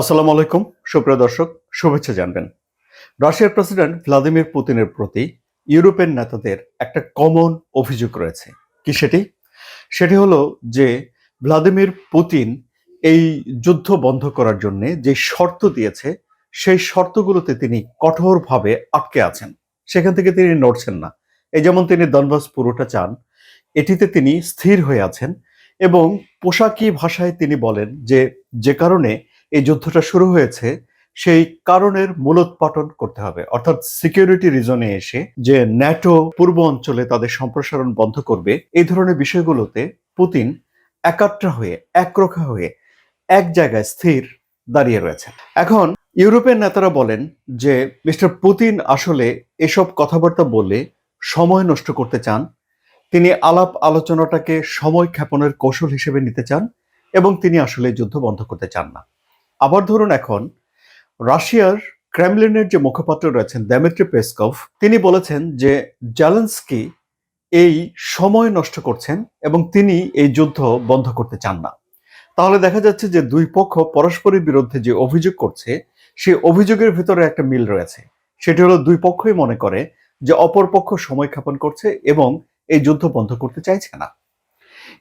আসসালামু আলাইকুম, সুপ্রিয় দর্শক, শুভেচ্ছা জানবেন। রাশিয়ার প্রেসিডেন্ট ভ্লাদিমির পুতিনের প্রতি ইউরোপের নেতাদের একটা কমন অভিযোগ রয়েছে। কি সেটি? সেটি হলো যে ভ্লাদিমির পুতিন এই যুদ্ধ বন্ধ করার জন্য যে শর্ত দিয়েছে, সেই শর্তগুলোতে তিনি কঠোরভাবে আটকে আছেন। সেখান থেকে তিনি নড়ছেন না। এই যেমন তিনি দনবাস পুরোটা চান, এটিতে তিনি স্থির হয়ে আছেন এবং পোশাকি ভাষায় তিনি বলেন যে যে কারণে এই যুদ্ধটা শুরু হয়েছে, সেই কারণের মূলোৎপাটন করতে হবে। অর্থাৎ সিকিউরিটি রিজনে এসে যে ন্যাটো পূর্ব অঞ্চলে তাদের সম্প্রসারণ বন্ধ করবে, এই ধরনের বিষয়গুলোতে পুতিন একাত্রা হয়ে, একরোখা হয়ে এক জায়গায় স্থির দাঁড়িয়ে রয়েছে এখন ইউরোপের নেতারা বলেন যে, মিস্টার পুতিন আসলে এসব কথাবার্তা বলে সময় নষ্ট করতে চান, তিনি আলাপ আলোচনাটাকে সময় ক্ষেপণের কৌশল হিসেবে নিতে চান এবং তিনি আসলে যুদ্ধ বন্ধ করতে চান না। আবার ধরুন এখন, রাশিয়ার ক্রেমলিনের যে মুখপাত্র রয়েছেন দ্যামিত্রি পেসকভ, তিনি বলেছেন যে জালেন্সকি এই সময় নষ্ট করছেন এবং তিনি এই যুদ্ধ বন্ধ করতে চান না। তাহলে দেখা যাচ্ছে যে দুই পক্ষ পরস্পরের বিরুদ্ধে যে অভিযোগ করছে, সেই অভিযোগের ভিতরে একটা মিল রয়েছে। সেটি হলো দুই পক্ষই মনে করে যে অপর পক্ষ সময় ক্ষেপণ করছে এবং এই যুদ্ধ বন্ধ করতে চাইছে না।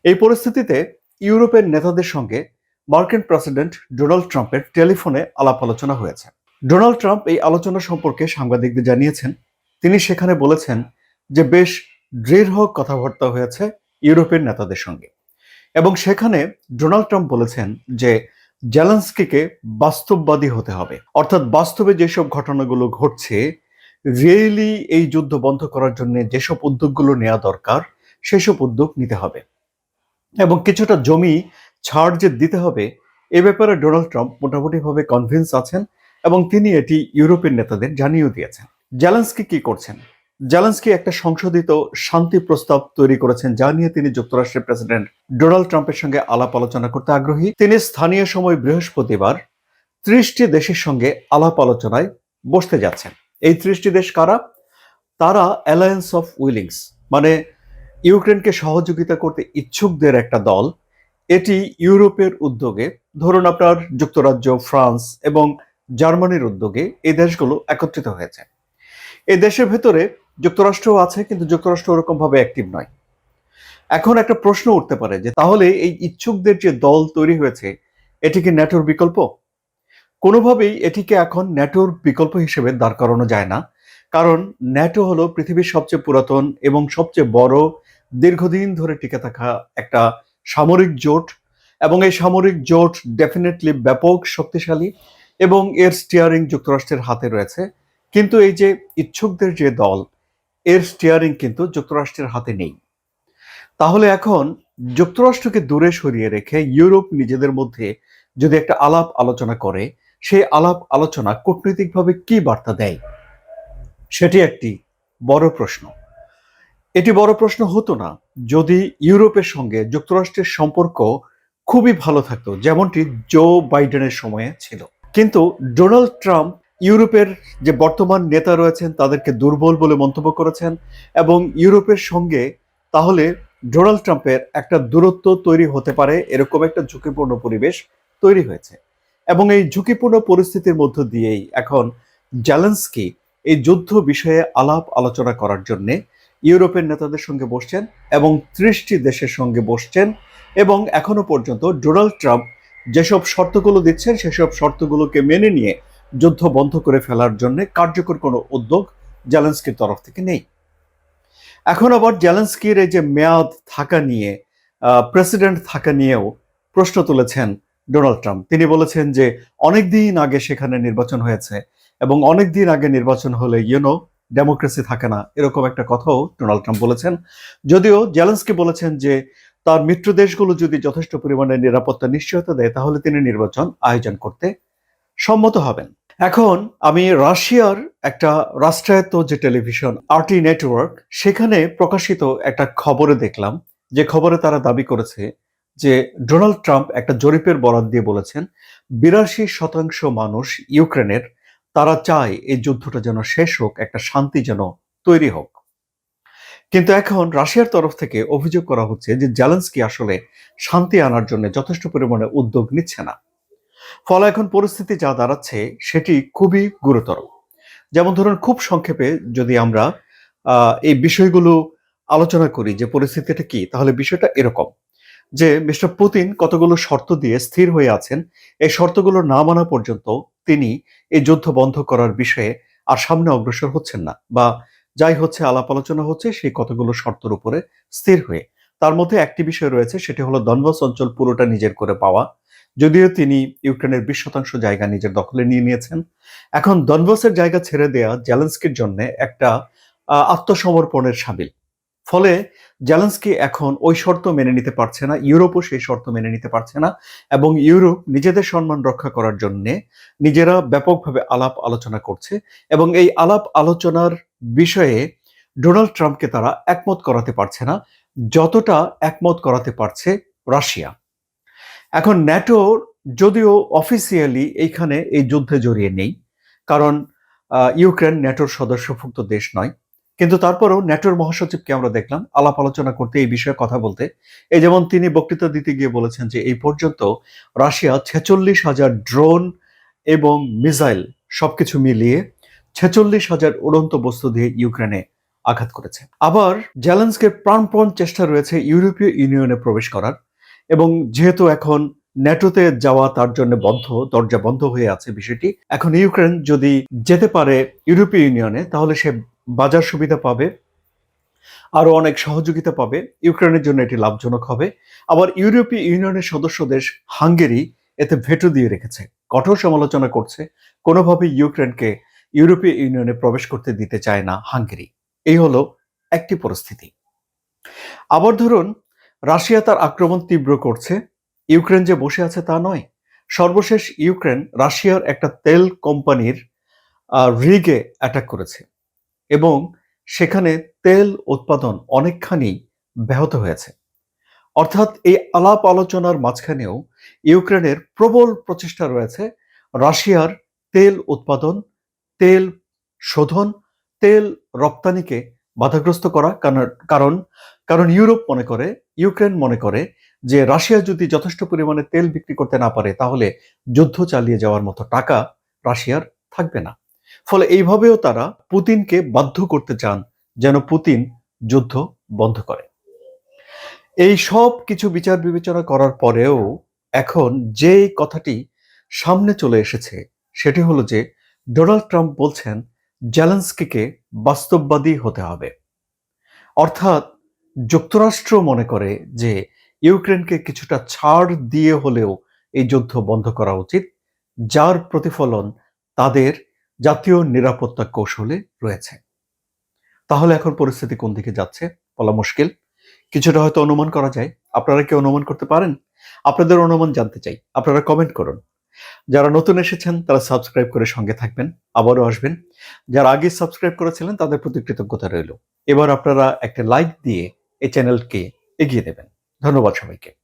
এই পরিস্থিতিতে ইউরোপের নেতাদের সঙ্গে মার্কিন প্রেসিডেন্ট ডোনাল্ড ট্রাম্পের টেলিফোনে আলাপ আলোচনা হয়েছে। ডোনাল্ড ট্রাম্প এই আলোচনা সম্পর্কে সাংবাদিকদের জানিয়েছেন, তিনি সেখানে বলেছেন যে বেশ দৃঢ় কথাবার্তা হয়েছে ইউরোপের নেতাদের সঙ্গে। এবং সেখানে ডোনাল্ড ট্রাম্প বলেছেন যে জেলেন্সকিকে বাস্তববাদী হতে হবে। অর্থাৎ বাস্তবে যেসব ঘটনাগুলো ঘটছে, রিয়েলি এই যুদ্ধ বন্ধ করার জন্য যেসব উদ্যোগগুলো নেওয়া দরকার, সেসব উদ্যোগ নিতে হবে। এবং কিছুটা জমি ছাড় যে দিতে হবে, এ ব্যাপারে ডোনাল্ড ট্রাম্প মোটামুটিভাবে কনভিন্স আছেন এবং তিনি এটি ইউরোপের নেতাদের জানিয়েও দিয়েছেন। জ্যালেন্সকি কি করছেন? জ্যালেন্সকি একটা সংশোধিত শান্তি প্রস্তাব তৈরি করেছেন, যা নিয়ে তিনি যুক্তরাষ্ট্রের প্রেসিডেন্ট ডোনাল্ড ট্রাম্পের সঙ্গে আলাপ আলোচনা করতে আগ্রহী। তিনি স্থানীয় সময় বৃহস্পতিবার ত্রিশটি দেশের সঙ্গে আলাপ আলোচনায় বসতে যাচ্ছেন। এই ত্রিশটি দেশ কারা? তারা অ্যালায়েন্স অফ উইলিংস মানে ইউক্রেনকে সহযোগিতা করতে ইচ্ছুকদের একটা দল এটি ইউরোপের উদ্যোগে, ধরুন আপনার যুক্তরাজ্য, ফ্রান্স এবং জার্মানির উদ্যোগে এই দেশগুলো একত্রিত হয়েছে। এই দেশের ভেতরে যুক্তরাষ্ট্রও আছে, কিন্তু যুক্তরাষ্ট্র ওরকম ভাবে অ্যাক্টিভ নয়। এখন একটা প্রশ্ন উঠতে পারে যে, তাহলে এই ইচ্ছুকদের যে দল তৈরি হয়েছে, এটি কি ন্যাটোর বিকল্প? কোনোভাবেই এটিকে এখন ন্যাটোর বিকল্প হিসেবে দাঁড় করানো যায় না, কারণ ন্যাটো হলো পৃথিবীর সবচেয়ে পুরাতন এবং সবচেয়ে বড় দীর্ঘদিন ধরে টিকে থাকা একটা সামরিক জোট এবং এই সামরিক জোট ডেফিনেটলি ব্যাপক শক্তিশালী এবং এর স্টিয়ারিং যুক্তরাষ্ট্রের হাতে রয়েছে। কিন্তু এই যে ইচ্ছুকদের যে দল, এর স্টিয়ারিং কিন্তু যুক্তরাষ্ট্রের হাতে নেই। তাহলে এখন যুক্তরাষ্ট্রকে দূরে সরিয়ে রেখে ইউরোপ নিজেদের মধ্যে যদি একটা আলাপ আলোচনা করে সেই আলাপ আলোচনা কূটনৈতিকভাবে কি বার্তা দেয়? সেটি একটি বড় প্রশ্ন। এটি বড় প্রশ্ন হতো না, যদি ইউরোপের সঙ্গে যুক্তরাষ্ট্রের সম্পর্ক খুবই ভালো থাকতো, যেমনটি জো বাইডেনের সময়ে ছিল। কিন্তু ডোনাল্ড ট্রাম্প ইউরোপের যে বর্তমান নেতা রয়েছেন, তাদেরকে দুর্বল বলে মন্তব্য করেছেন এবং ইউরোপের সঙ্গে তাহলে ডোনাল্ড ট্রাম্পের একটা দূরত্ব তৈরি হতে পারে, এরকম একটা ঝুঁকিপূর্ণ পরিবেশ তৈরি হয়েছে। এবং এই ঝুঁকিপূর্ণ পরিস্থিতির মধ্য দিয়েই এখন জ্যালেন্সকি এই যুদ্ধ বিষয়ে আলাপ আলোচনা করার জন্যে ইউরোপের নেতাদের সঙ্গে বসছেন এবং ত্রিশটি দেশের সঙ্গে বসছেন এবং এখনও পর্যন্ত ডোনাল্ড ট্রাম্প যেসব শর্তগুলো দিচ্ছেন, সেসব শর্তগুলোকে মেনে নিয়ে যুদ্ধ বন্ধ করে ফেলার জন্য কার্যকর কোনো উদ্যোগ জ্যালেন্সকির তরফ থেকে নেই। এখন আবার জ্যালেন্সকির এই যে মেয়াদ থাকা নিয়ে প্রেসিডেন্ট থাকা নিয়েও প্রশ্ন তুলেছেন ডোনাল্ড ট্রাম্প। তিনি বলেছেন যে অনেক দিন আগে সেখানে নির্বাচন হয়েছে এবং অনেক দিন আগে নির্বাচন হলে ইউনো ডেমোক্রেসি থাকে না, এরকম একটা কথাও ডোনাল্ড ট্রাম্প বলেছেন। যদিও জেলেন্সকি বলেছেন যে, তার মিত্র দেশগুলো যদি যথেষ্ট পরিমাণে নিরাপত্তা নিশ্চয়তা দেয়, তাহলে তিনি নির্বাচন আয়োজন করতে সম্মত হবেন। এখন আমি রাশিয়ার একটা রাষ্ট্রায়ত্ত যে টেলিভিশন আরটি নেটওয়ার্ক, সেখানে প্রকাশিত একটা খবরে দেখলাম। যে খবরে তারা দাবি করেছে যে ডোনাল্ড ট্রাম্প একটা জরিপের বরাদ দিয়ে বলেছেন, বিরাশি শতাংশ মানুষ ইউক্রেনের তারা চায় এই যুদ্ধটা যেন শেষ হোক, একটা শান্তি যেন তৈরি হোক। কিন্তু এখন রাশিয়ার তরফ থেকে অভিযোগ করা হচ্ছে যে জ্যালেন্সকি আসলে শান্তি আনার জন্য যথেষ্ট পরিমাণে উদ্যোগ নিচ্ছে না। ফলে এখন পরিস্থিতি যা দাঁড়াচ্ছে সেটি খুবই গুরুতর। যেমন ধরুন, খুব সংক্ষেপে যদি আমরা এই বিষয়গুলো আলোচনা করি যে পরিস্থিতিটা কি, তাহলে বিষয়টা এরকম। যে মিস্টার পুতিন কতগুলো শর্ত দিয়ে স্থির হয়ে আছেন, এই শর্তগুলো না মানা পর্যন্ত তিনি এই যুদ্ধ বন্ধ করার বিষয়ে আর সামনে অগ্রসর হচ্ছেন না বা যাই হচ্ছে, আলাপ আলোচনা হচ্ছে, সেই কতগুলো শর্তের উপরে স্থির হয়ে। তার মধ্যে একটি বিষয় রয়েছে, সেটি হলো দনবাস অঞ্চল পুরোটা নিজের করে পাওয়া। যদিও তিনি ইউক্রেনের বিশ শতাংশ জায়গা নিজের দখলে নিয়ে নিয়েছেন। এখন দনবাসের জায়গা ছেড়ে দেয়া জেলেন্সকির জন্য একটা আত্মসমর্পণের সামিল। ফলে জেলেন্সকি এখন ওই শর্ত মেনে নিতে পারছে না, ইউরোপও সেই শর্ত মেনে নিতে পারছে না এবং ইউরোপ নিজেদের সম্মান রক্ষা করার জন্য নিজেরা ব্যাপকভাবে আলাপ আলোচনা করছে এবং এই আলাপ আলোচনার বিষয়ে ডোনাল্ড ট্রাম্পকে তারা একমত করাতে পারছে না, যতটা একমত করাতে পারছে রাশিয়া। এখন ন্যাটো যদিও অফিসিয়ালি এইখানে এই যুদ্ধে জড়িয়ে নেই, কারণ ইউক্রেন ন্যাটোর সদস্যভুক্ত দেশ নয় কিন্তু তারপরেও ন্যাটোর মহাসচিবকে আমরা দেখলাম আলাপ আলোচনা করতে এই বিষয়ে কথা বলতে। এই যেমন তিনি বক্তৃতা দিতে গিয়ে বলেছেন যে এই পর্যন্ত রাশিয়া ছেচল্লিশ হাজার ড্রোন এবং মিসাইল সবকিছু মিলিয়ে ছেচল্লিশ হাজার উড়ন্ত বস্তু দিয়ে ইউক্রেনে আঘাত করেছে। আবার জেলেন্সকের প্রাণপণ চেষ্টা রয়েছে ইউরোপীয় ইউনিয়নে প্রবেশ করার এবং যেহেতু এখন ন্যাটোতে যাওয়া তার জন্য বন্ধ, দরজা বন্ধ হয়ে আছে বিষয়টি, এখন ইউক্রেন যদি যেতে পারে ইউরোপীয় ইউনিয়নে, তাহলে সে বাজার সুবিধা পাবে, আরও অনেক সহযোগিতা পাবে, ইউক্রেনের জন্য এটি লাভজনক হবে। আবার ইউরোপীয় ইউনিয়নের সদস্য দেশ হাঙ্গেরি এতে ভেটো দিয়ে রেখেছে। কঠোর সমালোচনা করছে কোনোভাবে ইউক্রেনকে ইউরোপীয় ইউনিয়নে প্রবেশ করতে দিতে চায় না হাঙ্গেরি। এই হলো একটি পরিস্থিতি। আবার ধরুন, রাশিয়া তার আক্রমণ তীব্র করছে, ইউক্রেন যে বসে আছে তা নয়। সর্বশেষ ইউক্রেন রাশিয়ার একটা তেল কোম্পানির রিগে অ্যাটাক করেছে। এবং সেখানে তেল উৎপাদন অনেকখানি ব্যাহত হয়েছে। অর্থাৎ এই আলাপ আলোচনার মাঝখানেও ইউক্রেনের প্রবল প্রচেষ্টা রয়েছে রাশিয়ার তেল উৎপাদন, তেল শোধন, তেল রপ্তানিকে বাধাগ্রস্ত করা, কারণ- কারণ ইউরোপ মনে করে, ইউক্রেন মনে করে যে রাশিয়া যদি যথেষ্ট পরিমাণে তেল বিক্রি করতে না পারে তাহলে যুদ্ধ চালিয়ে যাওয়ার মতো টাকা রাশিয়ার থাকবে না। ফলে এইভাবেও তারা পুতিনকে বাধ্য করতে চান যেন পুতিন যুদ্ধ বন্ধ করে। এই সব কিছু বিচার বিবেচনা করার পরেও এখন যে কথাটি সামনে চলে এসেছে সেটি হলো যে ডোনাল্ড ট্রাম্প বলছেন জ্যালেন্সকিকে বাস্তববাদী হতে হবে। অর্থাৎ যুক্তরাষ্ট্র মনে করে যে ইউক্রেনকে কিছুটা ছাড় দিয়ে হলেও এই যুদ্ধ বন্ধ করা উচিত, যার প্রতিফলন তাদের জাতীয় নিরাপত্তা কৌশলে রয়েছে। তাহলে এখন পরিস্থিতি কোন দিকে যাচ্ছে? বলা মুশকিল। কিছুটা হয়তো অনুমান করা যায়। আপনারা কি অনুমান করতে পারেন? আপনাদের অনুমান জানতে চাই। আপনারা কমেন্ট করুন। যারা নতুন এসেছেন, তারা সাবস্ক্রাইব করে সঙ্গে থাকবেন। আবারও আসবেন। যারা আগে সাবস্ক্রাইব করেছিলেন, তাদের প্রতি কৃতজ্ঞতা রইল। এবার আপনারা একটা লাইক দিয়ে এই চ্যানেলকে এগিয়ে দেবেন। ধন্যবাদ সবাইকে।